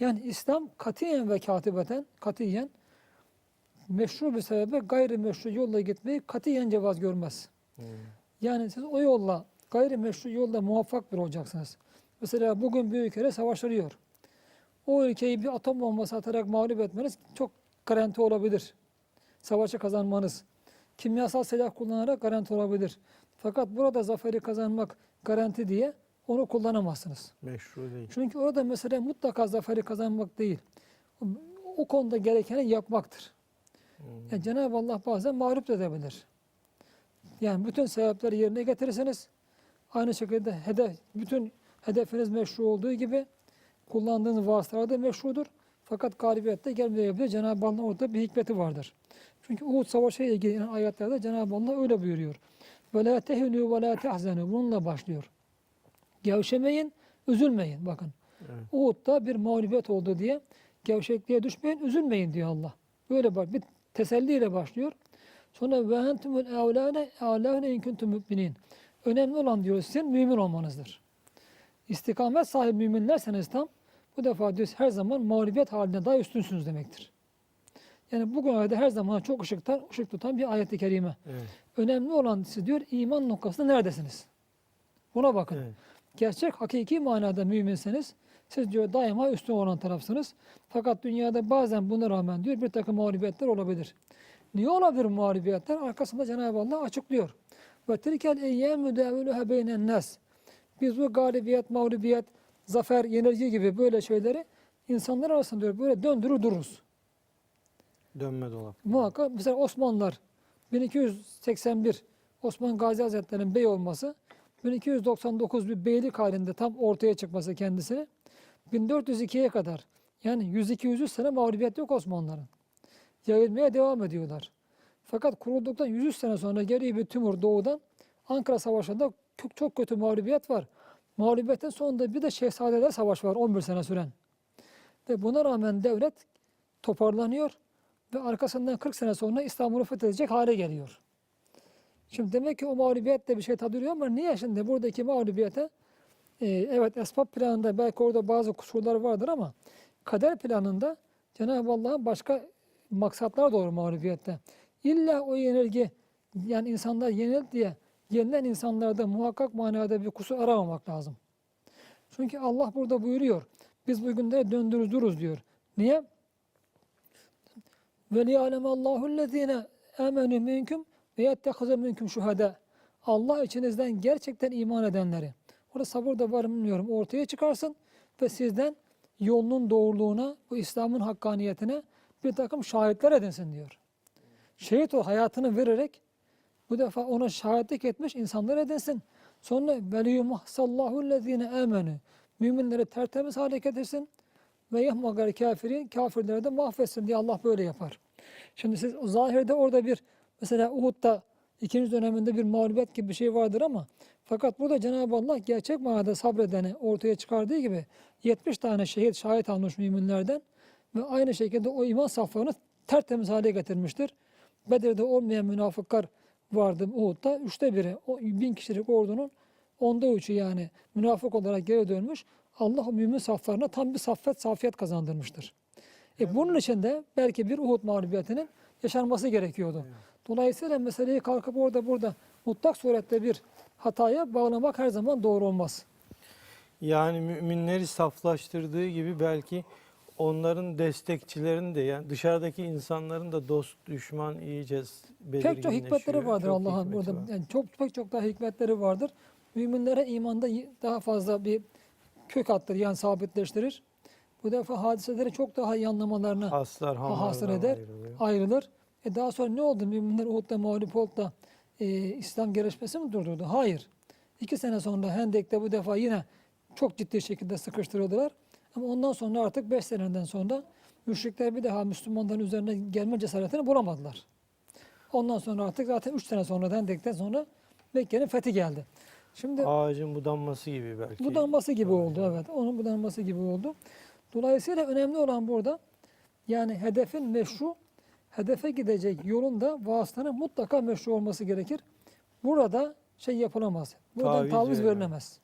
Yani İslam katiyen ve katibeten, katiyen meşru bir sebebe gayri meşru yolla gitmeyi katiyen cevaz görmez. Hmm. Yani siz o yolla, gayri meşru yolda muvaffak bir olacaksınız. Mesela bugün bir ülkede savaşılıyor. O ülkeyi bir atom bombası atarak mağlup etmeniz çok garanti olabilir. Savaşı kazanmanız. Kimyasal silah kullanarak garanti olabilir. Fakat burada zaferi kazanmak garanti diye onu kullanamazsınız. Meşru değil. Çünkü orada mesele mutlaka zaferi kazanmak değil. O, o konuda gerekeni yapmaktır. Hmm. Yani Cenab-ı Allah bazen mağlup edebilir. Yani bütün sebepleri yerine getirirseniz aynı şekilde hedef, bütün hedefiniz meşru olduğu gibi kullandığınız vasıtalar da meşrudur. Fakat galibiyette gelmeyebilir. Cenab-ı Allah'ın orada bir hikmeti vardır. Çünkü Uhud Savaşı ile ilgili ayetlerde Cenab-ı Allah öyle buyuruyor. Ve la tehinû ve la. Bununla başlıyor. Gevşemeyin, üzülmeyin. Bakın. Evet. Uhud'da bir mağlubiyet oldu diye gevşekliğe düşmeyin, üzülmeyin diyor Allah. Böyle bak bir teselliyle başlıyor. Sonra ve entumul evlâne evlâne in kuntum müminin. Önemli olan diyor sizin mümin olmanızdır. İstikamet sahibi müminlerseniz tam bu defa diyor her zaman mağlubiyet haline daha üstünsünüz demektir. Yani bugün ayette her zaman çok ışıktan, ışık tutan bir ayet-i kerime. Evet. Önemli olan siz diyor iman noktasında neredesiniz? Buna bakın. Evet. Gerçek hakiki manada müminseniz siz diyor daima üstün olan tarafsınız. Fakat dünyada bazen buna rağmen diyor bir takım mağlubiyetler olabilir. Niye olabilir mağlubiyetler? Arkasında Cenab-ı Allah açıklıyor. Ve tilkel eyyâmü devülühe beynen nas. Biz bu galibiyet, mağlubiyet, zafer, yenilgi gibi böyle şeyleri insanlar arasında diyor böyle döndürür dururuz. Dönme dolap. Muhakkak mesela Osmanlılar 1281 Osman Gazi Hazretleri'nin bey olması 1299 bir beylik halinde tam ortaya çıkması kendisini 1402'ye kadar yani 100-200 sene mağlubiyet yok Osmanlıların. Yayılmaya devam ediyorlar. Fakat kurulduktan 100 sene sonra geriye bir tümur doğudan Ankara Savaşı'nda çok, çok kötü mağlubiyet var. Mağlubiyetin sonunda bir de Şehzadeler Savaşı var 11 sene süren. Ve buna rağmen devlet toparlanıyor ve arkasından 40 sene sonra İstanbul'u fethedecek hale geliyor. Şimdi demek ki o mağlubiyet de bir şey tadırıyor ama niye şimdi buradaki mağlubiyete e, evet esbab planında belki orada bazı kusurlar vardır ama kader planında Cenab-ı Allah'ın başka maksatlar doğru mağlubiyette. İlla o yenilgi yani insanlar yenildi diye yenilen insanlarda muhakkak manada bir kusur aramamak lazım. Çünkü Allah burada buyuruyor. Biz bu günleri döndürürüz diyor. Niye? Ve liyâlem Allahu lezîne âmenû minkum ve yettehaze minkum şuhada. Allah içinizden gerçekten iman edenleri. Orada sabır da var bilmiyorum. Ortaya çıkarsın ve sizden yolunun doğruluğuna, bu İslam'ın hakkaniyetine bir takım şahitler edinsin diyor. Şehit o hayatını vererek bu defa ona şahitlik etmiş insanlar edinsin. Sonra veliyumahsallahu lezine amenu. Müminleri tertemiz hale getirsin ve yahmagar kafirin kafirleri de mahvetsin diye Allah böyle yapar. Şimdi siz zahirde orada bir mesela Uhud'da ikinci döneminde bir mağlubiyet gibi bir şey vardır ama fakat burada Cenab-ı Allah gerçek manada sabredeni ortaya çıkardığı gibi 70 tane şehit şahit almış müminlerden ve aynı şekilde o iman saflarını tertemiz hale getirmiştir. Bedir'de olmayan münafıklar vardı Uhud'da. Üçte biri, o bin kişilik ordunun onda üçü yani münafık olarak geri dönmüş. Allah o mümin saflarına tam bir saffet, safiyet kazandırmıştır. E bunun için de belki bir Uhud mağlubiyetinin yaşanması gerekiyordu. Dolayısıyla meseleyi kalkıp orada burada mutlak surette bir hataya bağlamak her zaman doğru olmaz. Yani müminleri saflaştırdığı gibi belki onların destekçilerini de yani dışarıdaki insanların da dost düşman iyice Pek çok hikmetleri vardır Allah'ın burada. var. Yani çok pek çok daha hikmetleri vardır. Müminlere imanda daha fazla bir kök attırır yani sabitleştirir. Bu defa hadiseleri çok daha iyi anlamalarını Haslar hamarlar eder, ayrılıyor. ayrılır. E daha sonra ne oldu? Müminler Uhud'da mağlup oldu da e, İslam gelişmesi mi durdurdu? Hayır. İki sene sonra Hendek'te bu defa yine çok ciddi şekilde sıkıştırıldılar. Ama ondan sonra artık beş seneden sonra müşrikler bir daha Müslümanların üzerine gelme cesaretini bulamadılar. Ondan sonra artık zaten üç sene sonra Hendek'ten sonra Mekke'nin fethi geldi. Şimdi Ağacın budanması gibi belki. budanması gibi Aynen. oldu evet. Onun budanması gibi oldu. Dolayısıyla önemli olan burada yani hedefin meşru, hedefe gidecek yolun da vasıtanın mutlaka meşru olması gerekir. Burada şey yapılamaz. Buradan Taviz taviz verilemez.